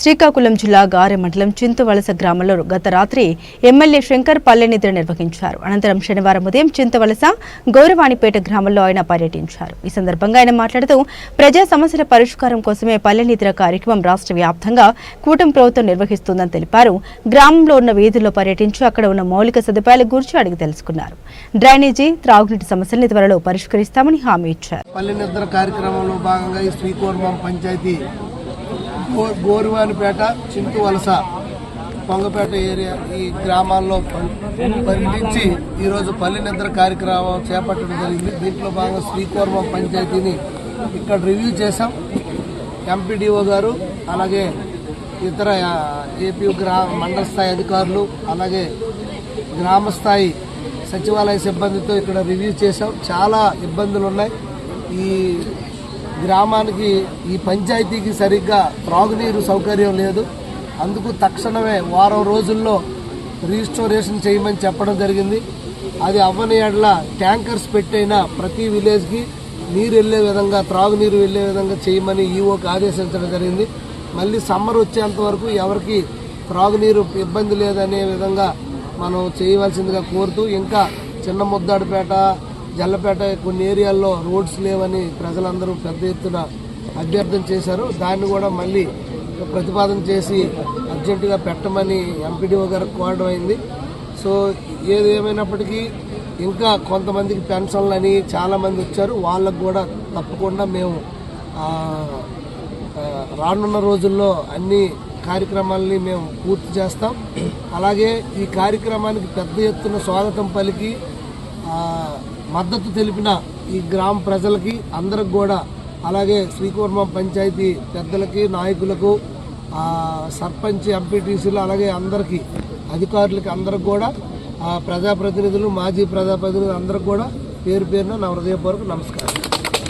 శ్రీకాకుళం జిల్లా గారె మండలం చింతవలస గ్రామంలో గత రాత్రి ఎమ్మెల్యే శంకర్ పల్లె నిద్ర నిర్వహించారు. అనంతరం శనివారం ఉదయం చింతవలస గౌరవాణిపేట గ్రామంలో ఆయన పర్యటించారు. ఈ సందర్భంగా ఆయన మాట్లాడుతూ ప్రజా సమస్యల పరిష్కారం కోసమే పల్లె నిద్ర కార్యక్రమం రాష్ట్ర వ్యాప్తంగా కూటమి ప్రభుత్వం నిర్వహిస్తుందని తెలిపారు. గ్రామంలో ఉన్న వీధుల్లో పర్యటించి అక్కడ ఉన్న మౌలిక సదుపాయాల గురించి అడిగి తెలుసుకున్నారు. డ్రైనేజీ త్రాగునీటి సమస్యల్ని త్వరలో పరిష్కరిస్తామని హామీ ఇచ్చారు. పల్లె నిద్ర కార్యక్రమంలో భాగంగా ఈ శ్రీకోర్మం పంచాయతీ గోరువానిపేట చింతు వలస పొంగపేట ఏరియా ఈ గ్రామాల్లో పర్యటించి ఈరోజు పల్లె నిద్ర కార్యక్రమం చేపట్టడం జరిగింది. దీంట్లో భాగంగా శ్రీకూర్మం పంచాయతీని ఇక్కడ రివ్యూ చేశాం. ఎంపీడీఓ గారు అలాగే ఇతర ఏపీ గ్రా మండల స్థాయి అధికారులు అలాగే గ్రామ స్థాయి సచివాలయ సిబ్బందితో ఇక్కడ రివ్యూ చేశాం. చాలా ఇబ్బందులు ఉన్నాయి ఈ గ్రామానికి ఈ పంచాయతీకి సరిగ్గా త్రాగునీరు సౌకర్యం లేదు. అందుకు తక్షణమే వారం రోజుల్లో రిజిస్టోరేషన్ చేయమని చెప్పడం జరిగింది. అది అవ్వని ఎడల ట్యాంకర్స్ పెట్టైనా ప్రతి విలేజ్కి నీరు వెళ్ళే విధంగా త్రాగునీరు వెళ్ళే విధంగా చేయమని ఈఓకి ఆదేశించడం జరిగింది. మళ్ళీ సమ్మర్ వచ్చేంత వరకు ఎవరికి త్రాగునీరు ఇబ్బంది లేదనే విధంగా మనం చేయవలసిందిగా కోరుతూ ఇంకా చిన్న ముద్దాడిపేట జల్లపేట కొన్ని ఏరియాల్లో రోడ్స్ లేవని ప్రజలందరూ పెద్ద ఎత్తున అభ్యర్థన చేశారు. దాన్ని కూడా మళ్ళీ ప్రతిపాదన చేసి అర్జెంటుగా పెట్టమని ఎంపీడీఓ గారికి కోరడం అయింది. సో ఏది ఏమైనప్పటికీ ఇంకా కొంతమందికి పెన్షన్లు అని చాలామంది వచ్చారు. వాళ్ళకు కూడా తప్పకుండా మేము రానున్న రోజుల్లో అన్ని కార్యక్రమాలని మేము పూర్తి చేస్తాం. అలాగే ఈ కార్యక్రమానికి పెద్ద ఎత్తున స్వాగతం పలికి మద్దతు తెలిపిన ఈ గ్రామ ప్రజలకి అందరికి కూడా అలాగే శ్రీకూర్మం పంచాయతీ పెద్దలకి నాయకులకు సర్పంచ్ ఎంపీటీసీలు అలాగే అందరికీ అధికారులకి అందరికి కూడా ఆ, ప్రజాప్రతినిధులు మాజీ ప్రజాప్రతినిధులు అందరికి కూడా పేరు పేరున నా హృదయపూర్వక నమస్కారం.